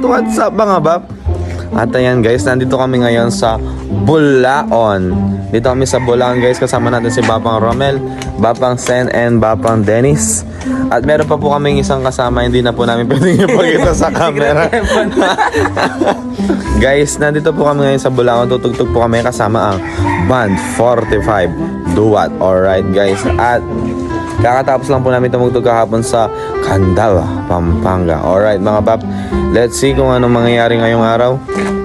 what's up mga bab? At ayan guys, nandito kami ngayon sa Bulaon. Dito kami sa Bulaon guys, kasama natin si Bapang Romel, Bapang Sen, and Bapang Dennis. At meron pa po kaming isang kasama, hindi na po namin pwedeng ipakita sa camera. guys, nandito po kami ngayon sa Bulaon. Tutugtog po kami kasama ang Band 45 Duat. Alright guys, at Kakatapos lang po namin tumugtog kahapon sa Candaba, Pampanga. Alright mga bab, let's see kung anong mangyayari ngayong araw.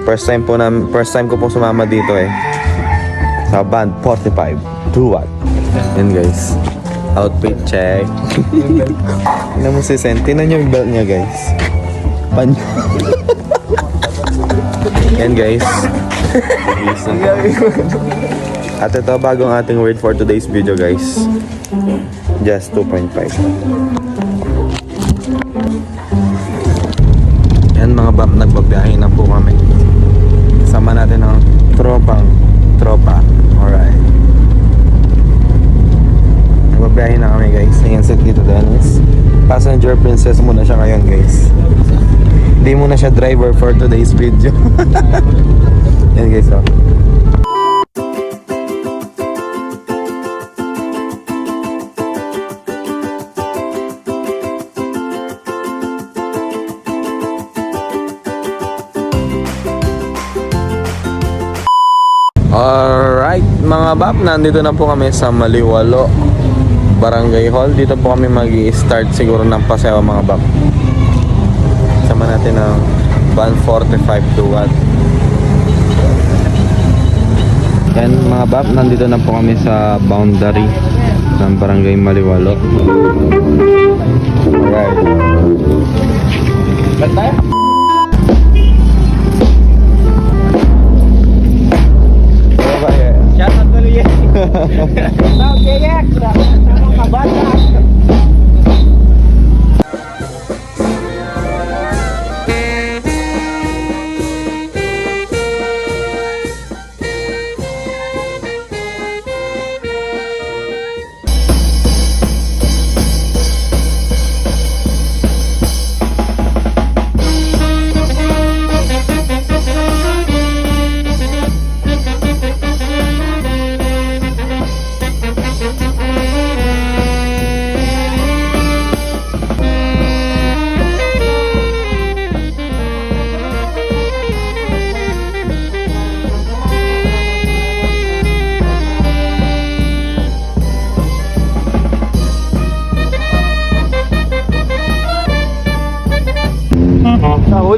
First time po na, first time ko po sumama dito eh. Sa band 45. Do what? Yan guys. Outfit check. Tingnan mo si Sen. Tingnan niyo yung belt niya guys. Pan. Yan guys. At ito bagong ating word for today's video guys. Just 2.5. Yan mga bab, nagbabiyahe na po kami. Sama natin ang tropang tropa. Alright. Nagbabiyahe na kami guys. Ayan si Tito Dennis. Passenger princess muna siya ngayon guys. Hindi muna siya driver for today's video. Yan guys oh. Mga bab, nandito na po kami sa Maliwalo Barangay Hall. Dito po kami mag start siguro ng paseo mga bab. Sama natin ang Van 45 Duat. Yan mga bab, nandito na po kami sa boundary ng Barangay Maliwalo. Alright. Ba't? Não, quem é? Tá, tá, tá, tá,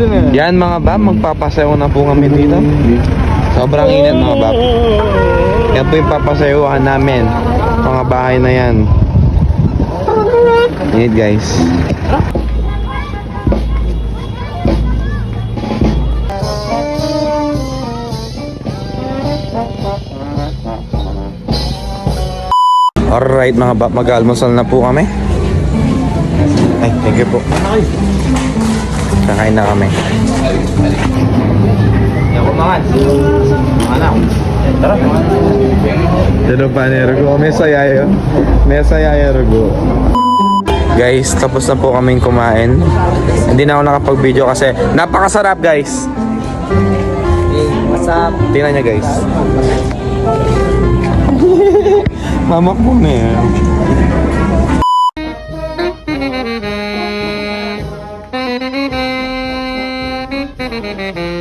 na yan. Yan mga bab, magpapasayo na po kami dito. Sobrang init mga bab. Yan po yung papasayuhan namin. Mga bahay na yan. Init guys. Alright mga bab, mag-almusal na po kami. Ay, thank you po. Kakain na kami. Yan ko mangan. Mangan Tara. Dito pa ni Rugo. May sayayo. May sayayo Rugo. Guys, tapos na po kaming kumain. Hindi na ako nakapag-video kasi napakasarap guys. What's up? Tingnan niya guys. Mamak mo na yan. Mm-hmm.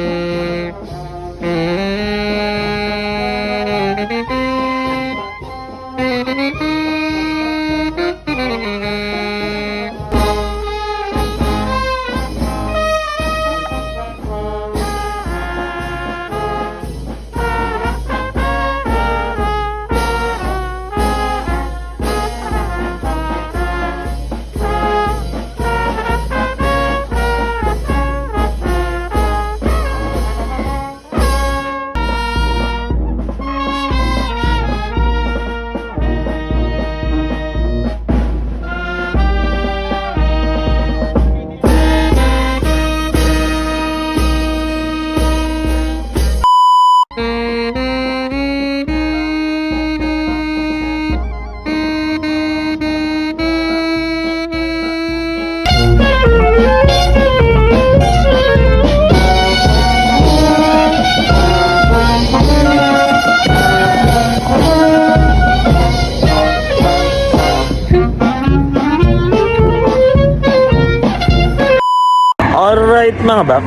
mga bap,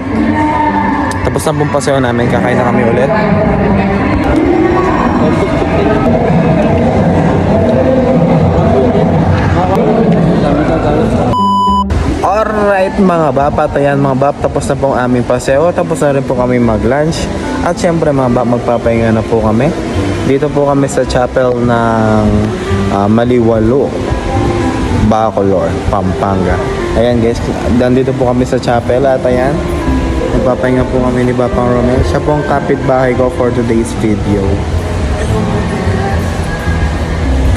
tapos na pong paseo namin, kakain na kami ulit. Alright mga bap, at ayan mga bap, tapos na po ang aming paseo, tapos na rin po kami mag-lunch. At syempre mga bap, magpapahinga na po kami. Dito po kami sa chapel ng ah, Maliwalo, Bacolor, Pampanga. Ayan guys, nandito po kami sa chapel at ayan, magpapahinga po kami ni Bapang Romel. Siya po ang kapitbahay ko for today's video.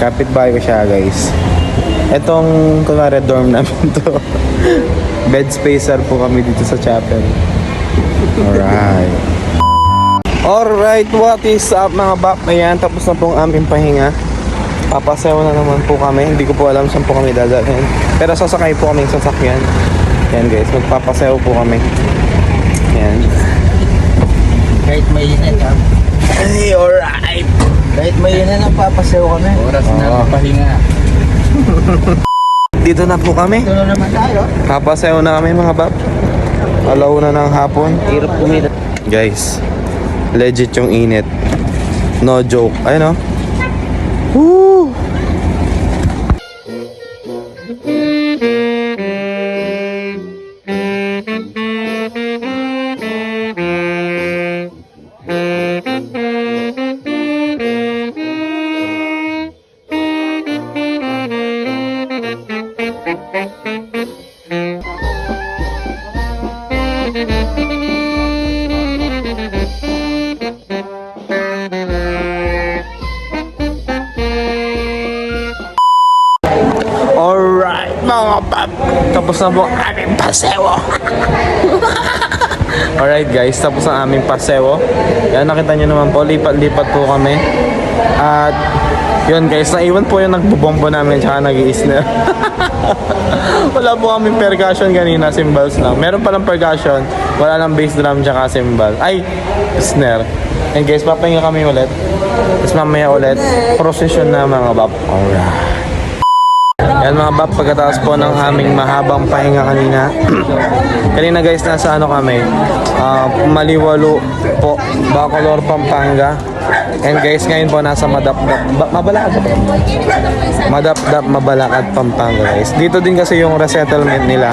Kapitbahay ko siya guys. Etong kunwari dorm namin to. Bed spacer po kami dito sa chapel. Alright. Alright, what is up mga bap? Ayan, tapos na pong aming pahinga. Papasayaw na naman po kami. Hindi ko po alam saan po kami dadalhin. Pero sasakay po kami sa sasakyan. Yan guys, magpapasayaw po kami. Yan. Kahit mainit ha. Hey, alright. Kahit mainit ang papasayaw kami. Oras Oo. pahinga. Dito na po kami. Na naman tayo. Papasayaw na kami mga bap. Alaw na ng hapon. Hirap kumita. Guys, legit yung init. No joke. Ayun oh. Woo! Aming pasewo. Alright guys, tapos ang aming pasewo. Yan, nakita nyo naman po, lipat-lipat po kami. At yun guys, naiwan po yung nagbubombo namin tsaka nag snare wala po kami percussion kanina, cymbals lang. Meron palang percussion, wala lang bass drum tsaka cymbal. Ay, snare. And guys, papahinga kami ulit. Tapos mamaya ulit, procession na mga bab. Alright. Yan mga bab, pagkatapos po ng aming mahabang pahinga kanina. kanina guys, nasa ano kami? Ah, Maliwalo po, Bacolor, Pampanga. And guys, ngayon po nasa Madapdap. Ba- Mabalakad ba? Madapdap, Mabalakad, Pampanga guys. Dito din kasi yung resettlement nila.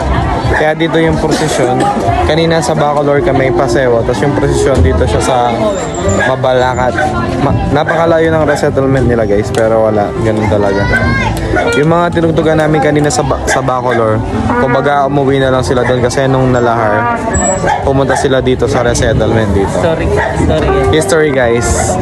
Kaya dito yung prosesyon. Kanina sa Bacolor kami pasewo. Tapos yung prosesyon dito siya sa Mabalakad. Ma- napakalayo ng resettlement nila guys. Pero wala, ganun talaga. Yung mga tinugtugan namin kanina sa, ba- sa Bacolor, kumbaga umuwi na lang sila doon kasi nung nalahar, pumunta sila dito sa resettlement dito. Sorry. Sorry. History guys.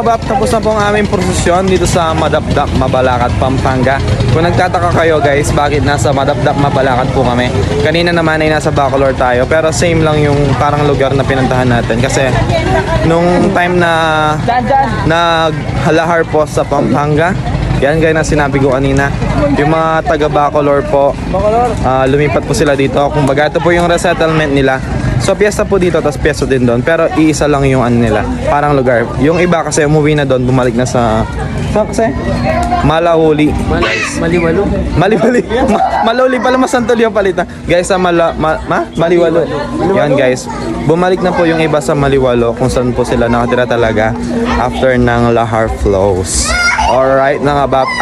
Mga bap, tapos na po ang aming prosesyon dito sa Madapdak, Mabalacat, Pampanga. Kung nagtataka kayo guys, bakit nasa Madapdak, Mabalacat po kami? Kanina naman ay nasa Bacolor tayo, pero same lang yung parang lugar na pinuntahan natin. Kasi nung time na naghalahar po sa Pampanga, yan gaya na sinabi ko kanina, yung mga taga Bacolor po. Ah, lumipat po sila dito. Kumbaga, ito po yung resettlement nila. So, piyesta po dito, tapos piyesta din doon. Pero iisa lang yung ano nila, parang lugar. Yung iba kasi umuwi na doon, bumalik na sa... Saan kasi? Malahuli. Maliwalo. Maliwali. Ma- Maluli pala, masantol yung palitan. Guys, sa Mala... Ma, ma? Maliwalo. Yan guys. Bumalik na po yung iba sa Maliwalo kung saan po sila nakatira talaga after ng Lahar flows. Alright, mga bap.